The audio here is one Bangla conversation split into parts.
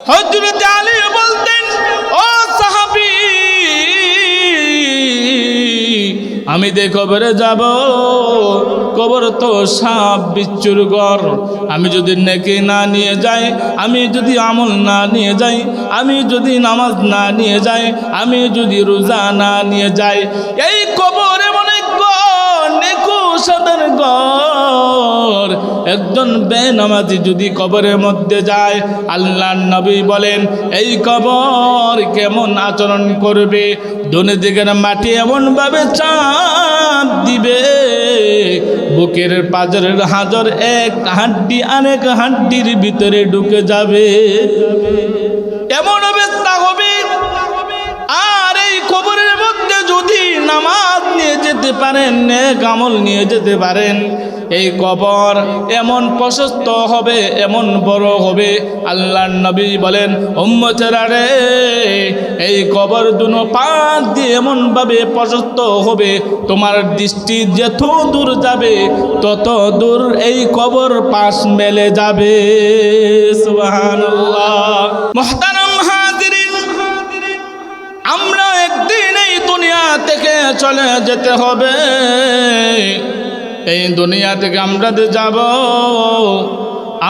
হজরত আলী বলতেন, ও সাহাবি, আমি দে কবরে যাব, কবর তো সাপ বিচ্ছুর ঘর। আমি যদি নেকি না নিয়ে যাই, আমি যদি আমল না নিয়ে যাই, আমি যদি নামাজ না নিয়ে যাই, আমি যদি রোজা না নিয়ে যাই, এই কবর নেকু সাদার ঘর। একজন বেনামাজি যদি কবরের মধ্যে যায় আল্লাহ নবী বলেন, এই কবর কেমন আচরণ করবে? দনে দিকের মাটি এমনভাবে চাপ দিবে। বুকের পাজরের হাজর এক হাড্ডি, আরেক হাড্ডির ভিতরে ঢুকে যাবে। এমন যেতে পারেন, নেক আমল নিয়ে যেতে পারেন। এই কবর এমন প্রশস্ত হবে, এমন বড় হবে। আল্লাহ নবী বলেন, উম্মতেরা রে, এই কবর দুনো পাক দিয়ে এমনভাবে প্রশস্ত হবে। তোমার দৃষ্টি যত দূর যাবে, তত দূর এই কবর পাশ মেলে যাবে। আমরা একদিন দুনিয়া থেকে চলে যেতে হবে। এই দুনিয়া থেকে আমরা যাব,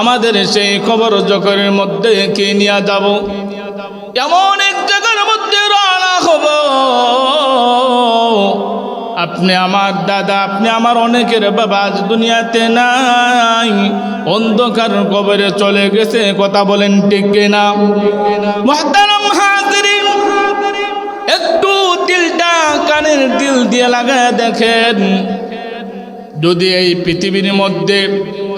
আমাদের সেই খবর জগরের মধ্যে কি নিয়ে যাব? এমন এক জায়গার মধ্যে রওনা হব। আপনি আমার দাদা, আপনি আমার অনেকের বাবা, আজ দুনিয়াতে নাই। অন্ধকার কবরে চলে গেছে, কথা বলেন ঠিক না মহতারাম হাজিরিন কানের দিল দিয়ে লাগায় দেখেন। যদি এই পৃথিবীর মধ্যে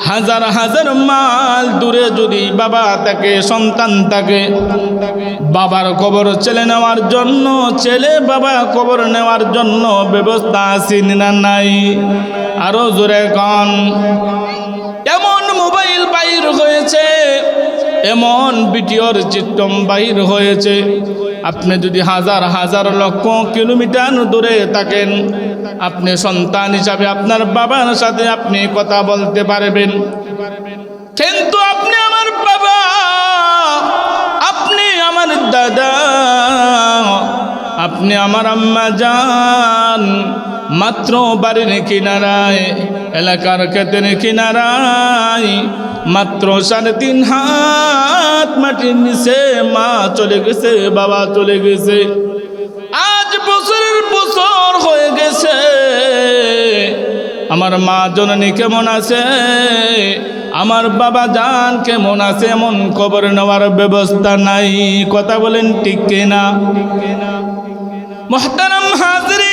হাজার হাজার মাল দূরে যদি বাবা তাকে, সন্তান তাকে, বাবার কবর ছেলে নেওয়ার জন্য, ছেলে বাবা কবর নেওয়ার জন্য ব্যবস্থা আছে না নাই? আরও জোরে কন। এমন মোবাইল বাইর হয়েছে, এমন ভিডিওর চিত্রম বাহির হয়েছে। আপনি যদি হাজার হাজার লক্ষ কিলোমিটার দূরে থাকেন, আপনি সন্তান হিসাবে আপনার বাবার সাথে আপনি কথা বলতে পারবেন। কিন্তু আপনি আমার বাবা, আপনি আমার দাদা, আপনি আমার আম্মা যান মাত্র বাড়ির কিনারায়, এলাকার ক্ষেতের কিনারায় মাত্র সাড়ে তিন হাত মাটির নিচে মা চলে গেছে, বাবা চলে গেছে। আজ বছরের বছর হয়ে গেছে। আমার মা জননী কেমন আছে? আমার বাবা জান কেমন আছে? এমন খবর নেওয়ার ব্যবস্থা নাই। কথা বলেন ঠিক কিনা? মহতারাম হাজরিন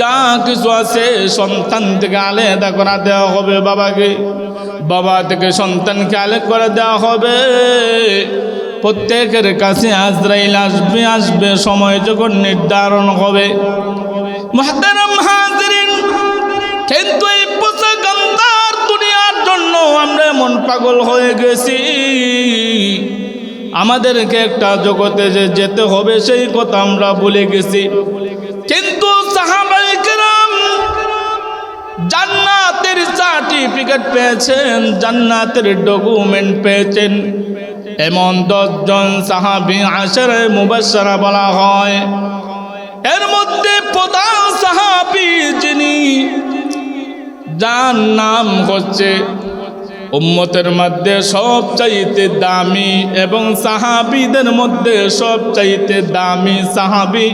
যা কিছু আছে সন্তান থেকে আলাদা করা দেওয়া হবে বাবাকে। বাবা থেকে সন্তানকে আলাদা করে দেওয়া হবে। প্রত্যেকের কাছে আজরাইল আসবে আসবে, সময় যখন নির্ধারণ হবে। কিন্তু এই পোষা গন্ধার দুনিয়ার জন্য আমরা এমন পাগল হয়ে গেছি। আমাদেরকে একটা জগতে যে যেতে হবে, সেই কথা আমরা ভুলে গেছি। সার্টিফিকেট পেয়েছেন, জান্নাতের ডকুমেন্ট পেয়েছেন। এমন দশজন সাহাবি আশারে মুবাসারা বলা হয়। এর মধ্যে প্রধান সাহাবি যিনি, যার নাম হচ্ছে উম্মতের মধ্যে সব চাইতে দামি এবং সাহাবিদের মধ্যে সব চাইতে দামি সাহাবি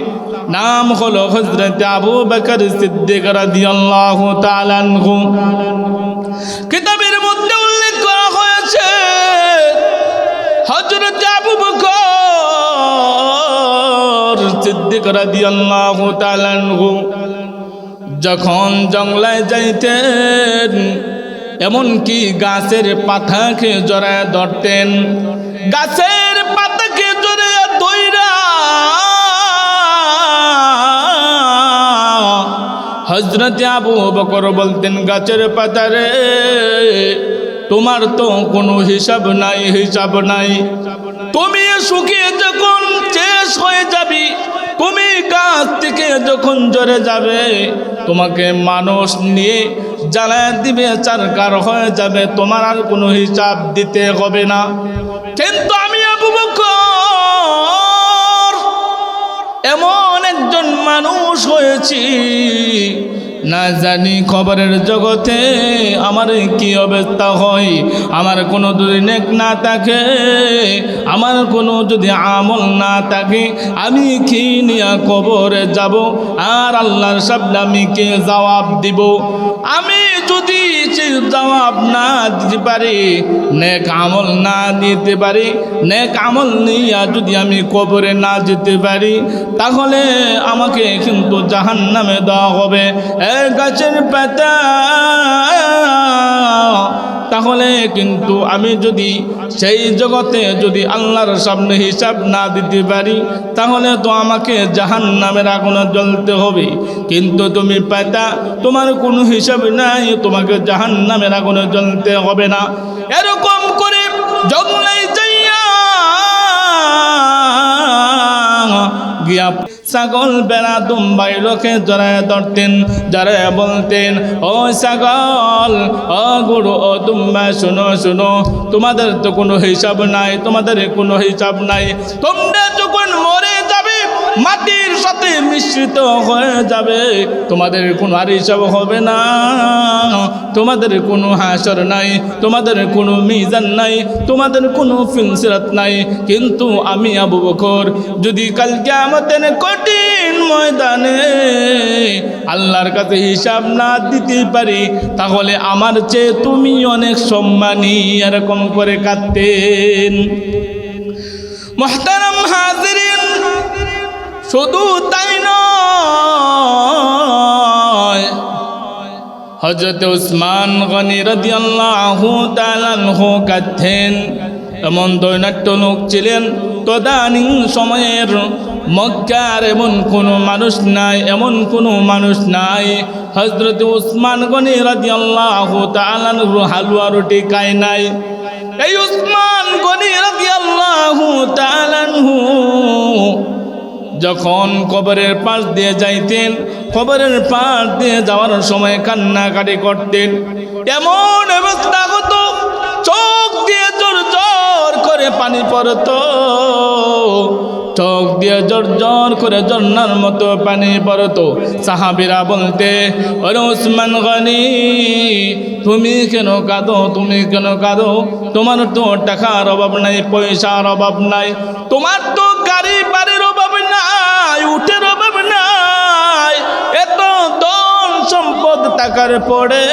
নাম হলো হজরত আবু বকর সিদ্দিক রাদিয়াল্লাহু তাআলা আনহু। কিতাবের মধ্যে উল্লেখ করা হয়েছে হজরত আবু বকর সিদ্দিক রাদিয়াল্লাহু তাআলা যখন জঙ্গলায় যাইতেন, এমনকি গাছের পাতাকে জড়ায় ধরতেন, গাছের পাতাকে জড়ায় দইরা হজরত আবু বকর বলতেন, গাছের পাতারে, তোমার তো কোনো হিসাব নাই হিসাব নাই। তুমি শুকিয়ে যখন শেষ হয়ে যাবি, তুমি গাছ থেকে যখন জরে যাবে, তোমাকে মানুষ নিয়ে জ্বালায় দিবে, চারকার হয়ে যাবে, তোমার আর কোনো হিসাব দিতে হবে না। কিন্তু আমি আবু বকর এমন একজন মানুষ হয়েছি না জানি খবরের জগতে আমার কি অবস্থা হয়। আমার কোনো যদি নেক না থাকে, আমার কোনো যদি আমল না থাকে, আমি কি নিয়া কবরে যাব? আর আল্লাহর সামনে আমি কে জবাব দিব? আমি যদি সে জবাব না দিতে পারি, নেক আমল না দিতে পারি, নেক আমল নিয়ে যদি আমি কবরে না যেতে পারি, তাহলে আমাকে কিন্তু জাহান নামে দেওয়া হবে। এ গাছের পাতা তাহলে কিন্তু আমি যদি সেই জগতে যদি আল্লাহর সামনে হিসাব না দিতে পারি, তাহলে তো আমাকে জাহান নামের আগুনে জ্বলতে হবে। কিন্তু তুমি পাতা, তোমার কোনো হিসাব নাই, তোমাকে জাহান নামের আগুনে জ্বলতে হবে না। এরকম করে জঙ্গলে যাইয়া গিয়া ছাগল বেড়া দুম্বাই লোকে জড়ায় ধরতেন, জড়ায় বলতেন, ও ছাগল, ও গুরু, ও দুম্বা, শুনো শুনো, তোমাদের তো কোনো হিসাব নাই, তোমাদের কোনো হিসাব নাই, তোমরা যখন মরে মাটির সাথে মিশ্রিত হয়ে যাবে। তোমাদের কোনো আর হিসাব হবে না। তোমাদের কোনো হাসর নাই, তোমাদের কোনো মিজান নাই, তোমাদের কোনো ফিনসিরাত নাই। কিন্তু আমি আবু বকর, যদি কালকে আমাদের কঠিন ময়দানে আল্লাহর কাছে হিসাব না দিতে পারি, তাহলে আমার চেয়ে তুমি অনেক সম্মানী। এরকম করে কাঁদতেন। মোহতারাম হাজিরিন শুধু তাই নয়। হজরত উসমান গনি রাদিয়াল্লাহু তাআলাহু কাঁদতেন। এমন দৈনাট্য লোক ছিলেন। তদানীং সময়ের মক্কার এমন কোনো মানুষ নাই, এমন কোনো মানুষ নাই। হজরত উসমান গনি রাদিয়াল্লাহু তাআলাহু হালুয়া রুটি খায় নাই। এই উসমান গনি রাদিয়াল্লাহু তাআলাহু যখন কবরের পাশ দিয়ে যাইতেন, কবরের পাশ দিয়ে যাওয়ার সময় কান্নাকাটি করতেন। এমন অবস্থা হতো, চোখ দিয়ে জোর জোর করে পানি পড়তো। চোখ দিয়ে জোর জোর করে জন্নার মতো পানি পড়তো। সাহাবিরা বলতে, ওরে উসমান গনি তুমি কেন কাঁদো? তুমি কেন কাঁদো? তোমার তো টাকার অভাব নাই, পয়সার অভাব নাই। তোমার তো গাড়ি বাড়ির অভাব নাই উঠের অভাব টাকার পড়ে।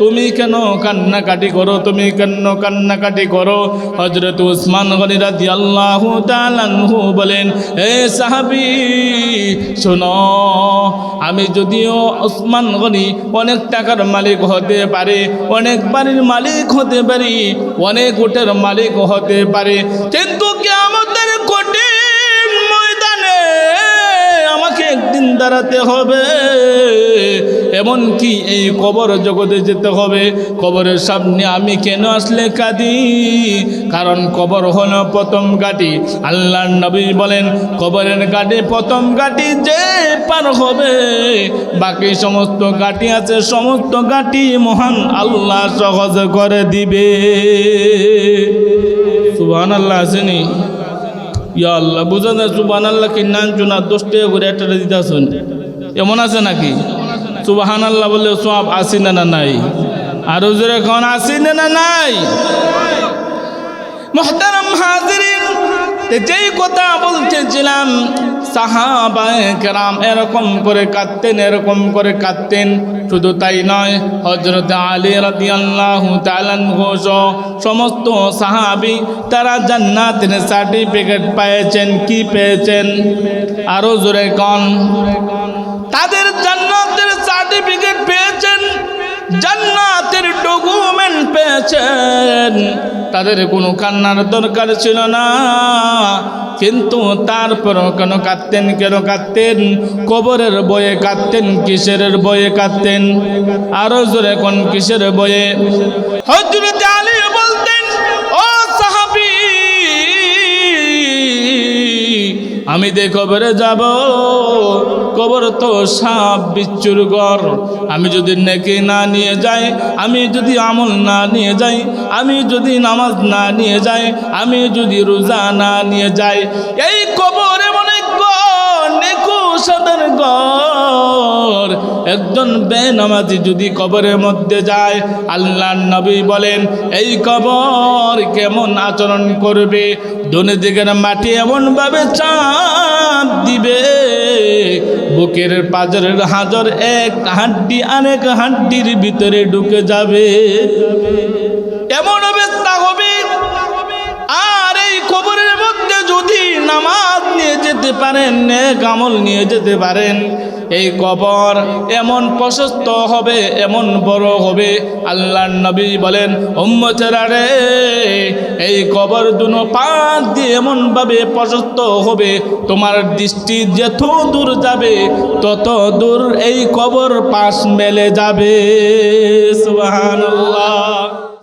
তুমি কেন কান্নাকাটি করো? তুমি কেন কান্নাকাটি করো? হজরত উসমান গনি রাজি আল্লাহ তালানহু বলেন, এ সাহাবি, শোনো, আমি যদিও ওসমান গনি অনেক টাকার মালিক হতে পারে, অনেক বাড়ির মালিক হতে পারি, অনেক উটের মালিক হতে পারে, কিন্তু কি আমাদের কঠিন ময়দানে আমাকে একদিন দাঁড়াতে হবে। এমন কি এই কবর জগতে যেতে হবে। কবরের সামনে আমি কেন আসলে কাঁদি? কারণ কবর হলো প্রথম গাটি আল্লাহ নবী বলেন, কবরের গাটি প্রথম গাটি যে পার হবে। বাকি সমস্ত গাটি আছে, সমস্ত গাটি মহান আল্লাহ সহজ করে দিবে। সুবহান আল্লাহ আসেনি ইয়া আল্লাহ, বুঝা যায় সুবহান আল্লাহ কি নাম চুনা দশ টাকা করে একটা দিতে আসুন। এমন আছে নাকি? সুবাহান আল্লাহ বললে সব আসি না না নাই? আরও জোরে কোন আসি না না নাই? মোহতারাম হাজিরিন যেই কথা বলতেছিলাম, সাহাবায়ে কেরাম এরকম করে কাঁদতেন, এরকম করে কাঁদতেন। শুধু তাই নয় হজরত আলী রাদি আল্লাহ ঘোষ সমস্ত সাহাবি তারা জান্নাতের সার্টিফিকেট পেয়েছেন, কি পেয়েছেন? আরও জোরে কন? তাদের জান্নাতের সার্টিফিকেট পেয়েছেন, জান্নাতের ডকুমেন্ট পেয়েছেন। তাদের কোনো কান্নার দরকার ছিল না, কিন্তু তারপরও কেন কাঁদতেন কেন কাঁদতেন? কবরের বয়ে কাঁদতেন, কিসের বয়ে কাঁদতেন? আরও জোরে কোন কিসের বয়ে হজরত আলী বলতেন, ও আমি দে কবরে যাব, কবর তো সাপ বিচ্ছুর ঘর। আমি যদি নেকি না নিয়ে যাই, আমি যদি আমল না নিয়ে যাই, আমি যদি নামাজ না নিয়ে যাই, আমি যদি রোজা না নিয়ে যাই, এই কবরে মনে নেকু সাদার ঘর। একজন বেনামাজি যদি কবরের মধ্যে যায় আল্লাহ নবী বলেন, এই কবর কেমন আচরণ করবে? দনে দিকের মাটি এমনভাবে চাপ দিবে। বুকের পাজরের হাজর এক হাড্ডি আরেক হাড্ডির ভিতরে ঢুকে যাবে। এমন অবস্থা হবে। আর এই কবরের মধ্যে যদি নামাজ যেতে পারেন, নেক আমল নিয়ে যেতে পারেন। এই কবর এমন প্রশস্ত হবে, এমন বড় হবে। আল্লাহ নবী বলেন, উম্মতেরা রে, এই কবর দুনো পাঁচ দিয়ে এমনভাবে প্রশস্ত হবে। তোমার দৃষ্টি যত দূর যাবে, তত দূর এই কবর পাশ মেলে যাবে। সুবহানাল্লাহ।